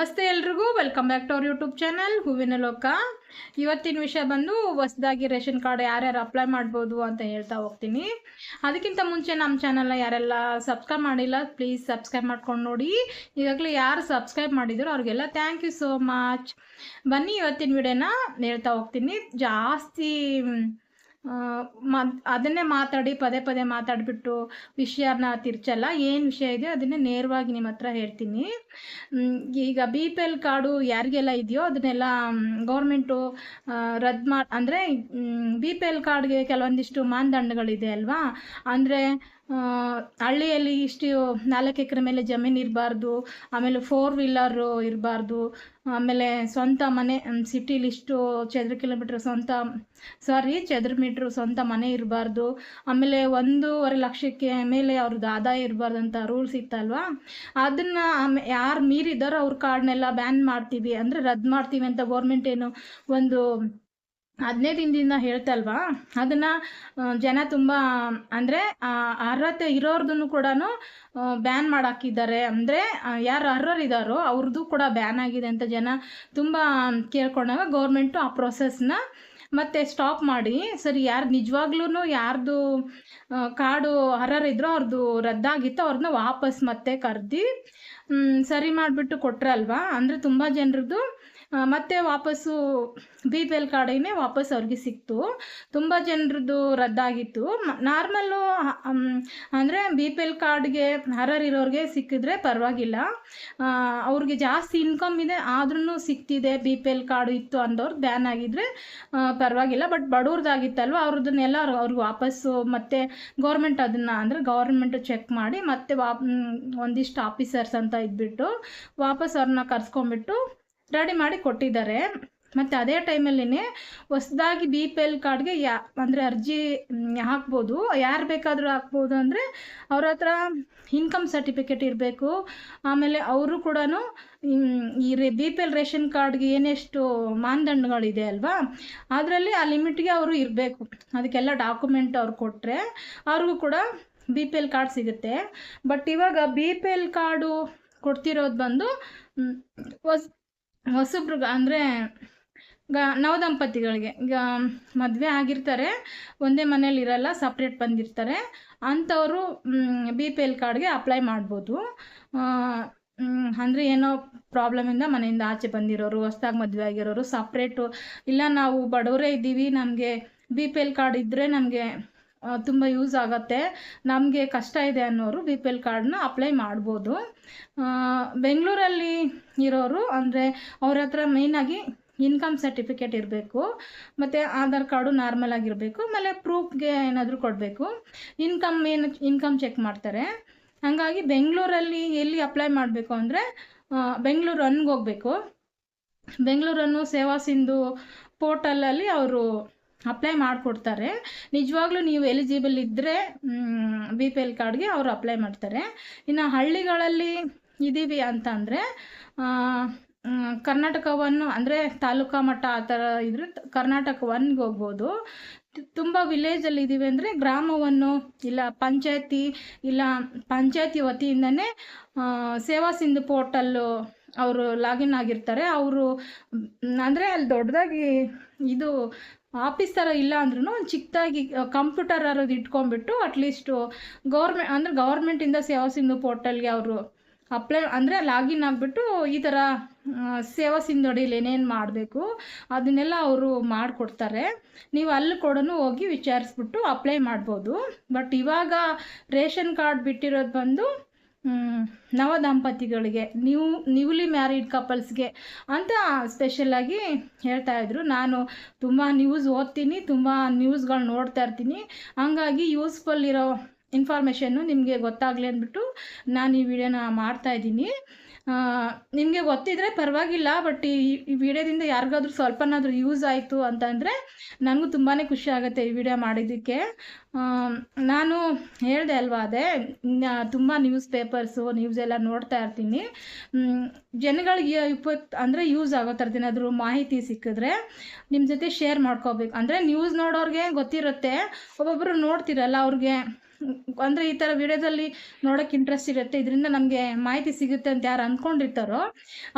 ನಮಸ್ತೆ ಎಲ್ರಿಗೂ. Welcome back to our YouTube channel ಹೂವಿನ ಲೋಕ. ಇವತ್ತಿನ ವಿಷಯ ಬಂದು ಹೊಸದಾಗಿ ರೇಷನ್ ಕಾರ್ಡ್ ಯಾರ್ಯಾರು ಅಪ್ಲೈ ಮಾಡ್ಬೋದು ಅಂತ ಹೇಳ್ತಾ ಹೋಗ್ತೀನಿ. ಅದಕ್ಕಿಂತ ಮುಂಚೆ ನಮ್ಮ ಚಾನಲ್ನ ಯಾರೆಲ್ಲ ಸಬ್ಸ್ಕ್ರೈಬ್ ಮಾಡಿಲ್ಲ ಪ್ಲೀಸ್ ಸಬ್ಸ್ಕ್ರೈಬ್ ಮಾಡ್ಕೊಂಡು ನೋಡಿ. ಈಗಾಗಲೇ ಯಾರು ಸಬ್ಸ್ಕ್ರೈಬ್ ಮಾಡಿದ್ರು ಅವ್ರಿಗೆಲ್ಲ ಥ್ಯಾಂಕ್ ಯು ಸೋ ಮಚ್ ಬನ್ನಿ ಇವತ್ತಿನ ವಿಡಿಯೋನ ಹೇಳ್ತಾ ಹೋಗ್ತೀನಿ. ಜಾಸ್ತಿ ಅದನ್ನೇ ಮಾತಾಡಿ, ಪದೇ ಪದೇ ಮಾತಾಡಿಬಿಟ್ಟು ವಿಷಯನ ತಿರ್ಚಲ್ಲ. ಏನು ವಿಷಯ ಇದೆಯೋ ಅದನ್ನೇ ನೇರವಾಗಿ ನಿಮ್ಮ ಹತ್ರ ಹೇಳ್ತೀನಿ. ಈಗ ಬಿ ಪಿ ಎಲ್ ಕಾರ್ಡು ಯಾರಿಗೆಲ್ಲ ಇದೆಯೋ ಅದನ್ನೆಲ್ಲ ಗೌರ್ಮೆಂಟು ರದ್ದು ಮಾಡಿ ಅಂದರೆ ಬಿ ಪಿ ಎಲ್ ಕಾರ್ಡ್ಗೆ ಕೆಲವೊಂದಿಷ್ಟು ಮಾನದಂಡಗಳಿದೆ ಅಲ್ವಾ? ಅಂದರೆ ಹಳ್ಳಿಯಲ್ಲಿ ಇಷ್ಟು ನಾಲ್ಕು ಎಕರೆ ಮೇಲೆ ಜಮೀನು ಇರಬಾರ್ದು, ಆಮೇಲೆ ಫೋರ್ ವೀಲರು ಇರಬಾರ್ದು, ಆಮೇಲೆ ಸ್ವಂತ ಮನೆ ಸಿಟೀಲಿ ಇಷ್ಟು ಚದರ ಕಿಲೋಮೀಟ್ರ್ ಸ್ವಂತ ಸಾರಿ ಚದರ ಮೀಟ್ರ್ ಸ್ವಂತ ಮನೆ ಇರಬಾರ್ದು, ಆಮೇಲೆ ಒಂದೂವರೆ ಲಕ್ಷಕ್ಕೆ ಮೇಲೆ ಅವ್ರದ್ದು ಆದಾಯ ಇರಬಾರ್ದು ಅಂತ ರೂಲ್ಸ್ ಇತ್ತಲ್ವಾ? ಅದನ್ನು ಆಮೇ, ಯಾರು ಮೀರಿದಾರೋ ಅವ್ರ ಕಾರ್ಡ್ನೆಲ್ಲ ಬ್ಯಾನ್ ಮಾಡ್ತೀವಿ, ಅಂದರೆ ರದ್ದು ಮಾಡ್ತೀವಿ ಅಂತ ಗೋರ್ಮೆಂಟ್ ಏನು ಒಂದು ಹದಿನೈದು ದಿನದಿಂದ ಹೇಳ್ತಲ್ವಾ? ಅದನ್ನು ಜನ ತುಂಬ, ಅಂದರೆ ಅರ್ಹತೆ ಇರೋರ್ದನ್ನು ಕೂಡ ಬ್ಯಾನ್ ಮಾಡಾಕಿದ್ದಾರೆ. ಅಂದರೆ ಯಾರು ಅರ್ಹರು ಇದ್ದಾರೋ ಅವ್ರದ್ದು ಕೂಡ ಬ್ಯಾನ್ ಆಗಿದೆ ಅಂತ ಜನ ತುಂಬ ಕೇಳ್ಕೊಂಡಾಗ ಗೌರ್ಮೆಂಟು ಆ ಪ್ರೊಸೆಸ್ನ ಮತ್ತೆ ಸ್ಟಾಪ್ ಮಾಡಿ. ಸರಿ, ಯಾರು ನಿಜವಾಗ್ಲೂ ಯಾರ್ದು ಕಾರ್ಡು ಅರ್ಹರಿದ್ರೋ ಅವ್ರದ್ದು ರದ್ದಾಗಿತ್ತು ಅವ್ರನ್ನ ವಾಪಸ್ ಮತ್ತೆ ಕರೆದು ಸರಿ ಮಾಡಿಬಿಟ್ಟು ಕೊಟ್ರಲ್ವಾ? ಅಂದರೆ ತುಂಬ ಜನರದ್ದು ಮತ್ತೆ ವಾಪಸ್ಸು ಬಿ ಪಿ ಎಲ್ ಕಾರ್ಡೇ ವಾಪಸ್ ಅವ್ರಿಗೆ ಸಿಕ್ತು. ತುಂಬ ಜನರದ್ದು ರದ್ದಾಗಿತ್ತು. ನಾರ್ಮಲ್ಲು ಅಂದರೆ ಬಿ ಪಿ ಎಲ್ ಕಾರ್ಡ್ಗೆ ಅರ್ಹರಿರೋರಿಗೆ ಸಿಕ್ಕಿದ್ರೆ ಪರವಾಗಿಲ್ಲ. ಅವ್ರಿಗೆ ಜಾಸ್ತಿ ಇನ್ಕಮ್ ಇದೆ ಆದ್ರೂ ಸಿಕ್ತಿದೆ, ಬಿ ಪಿ ಎಲ್ ಕಾರ್ಡು ಇತ್ತು ಅಂದವ್ರು, ಬ್ಯಾನ್ ಆಗಿದ್ರೆ ಪರವಾಗಿಲ್ಲ. ಬಟ್ ಬಡವ್ರದ್ದಾಗಿತ್ತಲ್ವ ಅವ್ರದ್ದನ್ನೆಲ್ಲ ಅವ್ರು- ಅವ್ರಿಗೆ ವಾಪಸ್ಸು ಮತ್ತೆ ಗೌರ್ಮೆಂಟ್ ಅದನ್ನು, ಅಂದರೆ ಗೌರ್ಮೆಂಟ್ ಚೆಕ್ ಮಾಡಿ ಮತ್ತೆ ವಾಪ್ ಒಂದಿಷ್ಟು ಆಫೀಸರ್ಸ್ ಅಂತ ಇದ್ಬಿಟ್ಟು ವಾಪಸ್ ಅವ್ರನ್ನ ಕರ್ಸ್ಕೊಂಡ್ಬಿಟ್ಟು ರೆಡಿ ಮಾಡಿ ಕೊಟ್ಟಿದ್ದಾರೆ. ಮತ್ತು ಅದೇ ಟೈಮಲ್ಲಿನೇ ಹೊಸದಾಗಿ ಬಿ ಪಿ ಎಲ್ ಕಾರ್ಡ್ಗೆ ಯಾ, ಅಂದರೆ ಅರ್ಜಿ ಹಾಕ್ಬೋದು. ಯಾರು ಬೇಕಾದರೂ ಹಾಕ್ಬೋದು ಅಂದರೆ ಅವ್ರ ಹತ್ರ ಇನ್ಕಮ್ ಸರ್ಟಿಫಿಕೇಟ್ ಇರಬೇಕು. ಆಮೇಲೆ ಅವರು ಕೂಡ ಈ ರೇ ಬಿ ಪಿ ಎಲ್ ರೇಷನ್ ಕಾರ್ಡ್ಗೆ ಏನೆಷ್ಟು ಮಾನದಂಡಗಳಿದೆ ಅಲ್ವಾ? ಅದರಲ್ಲಿ ಆ ಲಿಮಿಟ್ಗೆ ಅವರು ಇರಬೇಕು. ಅದಕ್ಕೆಲ್ಲ ಡಾಕ್ಯುಮೆಂಟ್ ಅವ್ರು ಕೊಟ್ಟರೆ ಅವ್ರಿಗೂ ಕೂಡ ಬಿ ಪಿ ಎಲ್ ಕಾರ್ಡ್ ಸಿಗುತ್ತೆ. ಬಟ್ ಇವಾಗ ಬಿ ಪಿ ಎಲ್ ಕಾರ್ಡು ಕೊಡ್ತಿರೋದು ಬಂದು ಹೊಸ್ ಹೊಸಬ್ರಿಗೆ ಅಂದರೆ ಗ ನವದಂಪತಿಗಳಿಗೆ ಈಗ ಮದುವೆ ಆಗಿರ್ತಾರೆ, ಒಂದೇ ಮನೇಲಿ ಇರಲ್ಲ ಸಪ್ರೇಟ್ ಬಂದಿರ್ತಾರೆ. ಅಂಥವರು ಬಿ ಪಿ ಎಲ್ ಕಾರ್ಡ್ಗೆ ಅಪ್ಲೈ ಮಾಡ್ಬೋದು. ಅಂದರೆ ಏನೋ ಪ್ರಾಬ್ಲಮಿಂದ ಮನೆಯಿಂದ ಆಚೆ ಬಂದಿರೋರು, ಹೊಸ್ದಾಗಿ ಮದುವೆ ಆಗಿರೋರು ಸಪ್ರೇಟು ಇಲ್ಲ ನಾವು ಬಡವರೇ ಇದ್ದೀವಿ, ನಮಗೆ ಬಿ ಪಿ ಎಲ್ ಕಾರ್ಡ್ ಇದ್ದರೆ ನಮಗೆ ತುಂಬ ಯೂಸ್ ಆಗುತ್ತೆ. ನಮಗೆ ಕಷ್ಟ ಇದೆ ಅನ್ನೋರು ಬಿ ಪಿ ಎಲ್ ಕಾರ್ಡನ್ನ ಅಪ್ಲೈ ಮಾಡ್ಬೋದು. ಬೆಂಗಳೂರಲ್ಲಿ ಇರೋರು ಅಂದರೆ ಅವ್ರ ಹತ್ರ ಮೇಯ್ನಾಗಿ ಇನ್ಕಮ್ ಸರ್ಟಿಫಿಕೇಟ್ ಇರಬೇಕು, ಮತ್ತು ಆಧಾರ್ ಕಾರ್ಡು ನಾರ್ಮಲ್ ಆಗಿರಬೇಕು, ಆಮೇಲೆ ಪ್ರೂಫ್ಗೆ ಏನಾದರೂ ಕೊಡಬೇಕು. ಇನ್ಕಮ್ ಏನು ಇನ್ಕಮ್ ಚೆಕ್ ಮಾಡ್ತಾರೆ. ಹಾಗಾಗಿ ಬೆಂಗಳೂರಲ್ಲಿ ಎಲ್ಲಿ ಅಪ್ಲೈ ಮಾಡಬೇಕು ಅಂದರೆ ಬೆಂಗಳೂರು ಅನ್ಗೆ ಹೋಗಬೇಕು. ಬೆಂಗಳೂರನ್ನು ಸೇವಾ ಸಿಂಧು ಪೋರ್ಟಲಲ್ಲಿ ಅವರು ಅಪ್ಲೈ ಮಾಡಿಕೊಡ್ತಾರೆ. ನಿಜವಾಗ್ಲೂ ನೀವು ಎಲಿಜಿಬಲ್ ಇದ್ದರೆ ಬಿ ಪಿ ಎಲ್ ಕಾರ್ಡ್ಗೆ ಅವರು ಅಪ್ಲೈ ಮಾಡ್ತಾರೆ. ಇನ್ನು ಹಳ್ಳಿಗಳಲ್ಲಿ ಇದ್ದೀವಿ ಅಂತಂದರೆ ಕರ್ನಾಟಕವನ್ನು ಅಂದರೆ ತಾಲೂಕಾ ಮಟ್ಟ ಆ ಥರ ಇದ್ರೆ ಕರ್ನಾಟಕ ಒನ್ಗೆ ಹೋಗ್ಬೋದು. ತುಂಬ ವಿಲೇಜಲ್ಲಿ ಇದ್ದೀವಿ ಅಂದರೆ ಗ್ರಾಮವನ್ನು ಇಲ್ಲ ಪಂಚಾಯತಿ ಇಲ್ಲ, ಪಂಚಾಯತಿ ವತಿಯಿಂದನೇ ಸೇವಾ ಸಿಂಧು ಪೋರ್ಟಲ್ಲು ಅವರು ಲಾಗಿನ್ ಆಗಿರ್ತಾರೆ, ಅವರು, ಅಂದರೆ ಅಲ್ಲಿ ದೊಡ್ಡದಾಗಿ ಇದು ಆಫೀಸ್ ಥರ ಇಲ್ಲ ಅಂದ್ರೂ ಒಂದು ಚಿಕ್ಕದಾಗಿ ಕಂಪ್ಯೂಟರ್ ಅರೋದು ಇಟ್ಕೊಂಡ್ಬಿಟ್ಟು ಅಟ್ಲೀಸ್ಟು ಗೌರ್ಮೆ, ಅಂದರೆ ಗೌರ್ಮೆಂಟಿಂದ ಸೇವಾ ಸಿಂಧು ಪೋರ್ಟಲ್ಗೆ ಅವರು ಅಪ್ಲೈ ಅಂದರೆ ಲಾಗಿನ್ ಆಗಿಬಿಟ್ಟು ಈ ಥರ ಸೇವಾ ಸಿಂಧು ಅಡಿಯಲ್ಲಿ ಏನೇನು ಮಾಡಬೇಕು ಅದನ್ನೆಲ್ಲ ಅವರು ಮಾಡಿಕೊಡ್ತಾರೆ. ನೀವು ಅಲ್ಲಿ ಕೂಡ ಹೋಗಿ ವಿಚಾರಿಸ್ಬಿಟ್ಟು ಅಪ್ಲೈ ಮಾಡ್ಬೋದು. ಬಟ್ ಇವಾಗ ರೇಷನ್ ಕಾರ್ಡ್ ಬಿಟ್ಟಿರೋದು ಬಂದು ನವ ದಂಪತಿಗಳಿಗೆ ನ್ಯೂ ನ್ಯೂಲಿ ಮ್ಯಾರಿಡ್ ಕಪಲ್ಸ್ಗೆ ಅಂತ ಸ್ಪೆಷಲಾಗಿ ಹೇಳ್ತಾ ಇದ್ರು. ನಾನು ತುಂಬ ನ್ಯೂಸ್ ಓದ್ತೀನಿ, ತುಂಬ ನ್ಯೂಸ್ಗಳು ನೋಡ್ತಾ ಇರ್ತೀನಿ. ಹಂಗಾಗಿ ಯೂಸ್ಫುಲ್ ಇರೋ ಇನ್ಫಾರ್ಮೇಷನ್ನು ನಿಮಗೆ ಗೊತ್ತಾಗಲಿ ಅಂದ್ಬಿಟ್ಟು ನಾನು ಈ ವಿಡಿಯೋನ ಮಾಡ್ತಾ ಇದ್ದೀನಿ. ನಿಮಗೆ ಗೊತ್ತಿದ್ರೆ ಪರವಾಗಿಲ್ಲ ಬಟ್ ಈ ಈ ವಿಡಿಯೋದಿಂದ ಯಾರಿಗಾದ್ರೂ ಸ್ವಲ್ಪನಾದರೂ ಯೂಸ್ ಆಯಿತು ಅಂತಂದರೆ ನನಗೂ ತುಂಬಾ ಖುಷಿ ಆಗುತ್ತೆ ಈ ವಿಡಿಯೋ ಮಾಡಿದ್ದಕ್ಕೆ. ನಾನು ಹೇಳಿದೆ ಅಲ್ವಾ ಅದೇ ತುಂಬ ನ್ಯೂಸ್ ಪೇಪರ್ಸು ನ್ಯೂಸ್ ಎಲ್ಲ ನೋಡ್ತಾ ಇರ್ತೀನಿ. ಜನಗಳಿಗೆ ಉಪಯುಕ್ತ ಅಂದರೆ ಯೂಸ್ ಆಗೋ ಥರದ್ದು ಏನಾದರೂ ಮಾಹಿತಿ ಸಿಕ್ಕಿದ್ರೆ ನಿಮ್ಮ ಜೊತೆ ಶೇರ್ ಮಾಡ್ಕೋಬೇಕು. ಅಂದರೆ ನ್ಯೂಸ್ ನೋಡೋರಿಗೆ ಗೊತ್ತಿರುತ್ತೆ ಒಬ್ಬೊಬ್ಬರು ನೋಡ್ತಿರಲ್ಲ ಅವ್ರಿಗೆ. ಅಂದರೆ ಈ ಥರ ವಿಡಿಯೋದಲ್ಲಿ ನೋಡೋಕೆ ಇಂಟ್ರೆಸ್ಟ್ ಇರುತ್ತೆ. ಇದರಿಂದ ನಮಗೆ ಮಾಹಿತಿ ಸಿಗುತ್ತೆ ಅಂತ ಯಾರು ಅಂದ್ಕೊಂಡಿರ್ತಾರೋ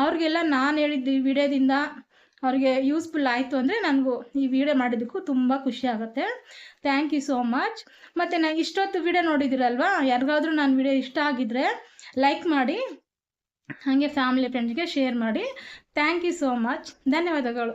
ಅವ್ರಿಗೆಲ್ಲ ನಾನು ಹೇಳಿದ್ದು ಈ ವಿಡಿಯೋದಿಂದ ಅವ್ರಿಗೆ ಯೂಸ್ಫುಲ್ ಆಯಿತು ಅಂದರೆ ನನಗೂ ಈ ವಿಡಿಯೋ ಮಾಡಿದ್ದಕ್ಕೂ ತುಂಬ ಖುಷಿ ಆಗುತ್ತೆ. ಥ್ಯಾಂಕ್ ಯು ಸೋ ಮಚ್ ಮತ್ತು ನಾನು ಇಷ್ಟೊತ್ತು ವಿಡಿಯೋ ನೋಡಿದಿರಲ್ವಾ? ಯಾರಿಗಾದ್ರೂ ನಾನು ವಿಡಿಯೋ ಇಷ್ಟ ಆಗಿದ್ರೆ ಲೈಕ್ ಮಾಡಿ, ಹಾಗೆ ಫ್ಯಾಮಿಲಿ ಫ್ರೆಂಡ್ಸ್ಗೆ ಶೇರ್ ಮಾಡಿ. ಥ್ಯಾಂಕ್ ಯು ಸೋ ಮಚ್ ಧನ್ಯವಾದಗಳು.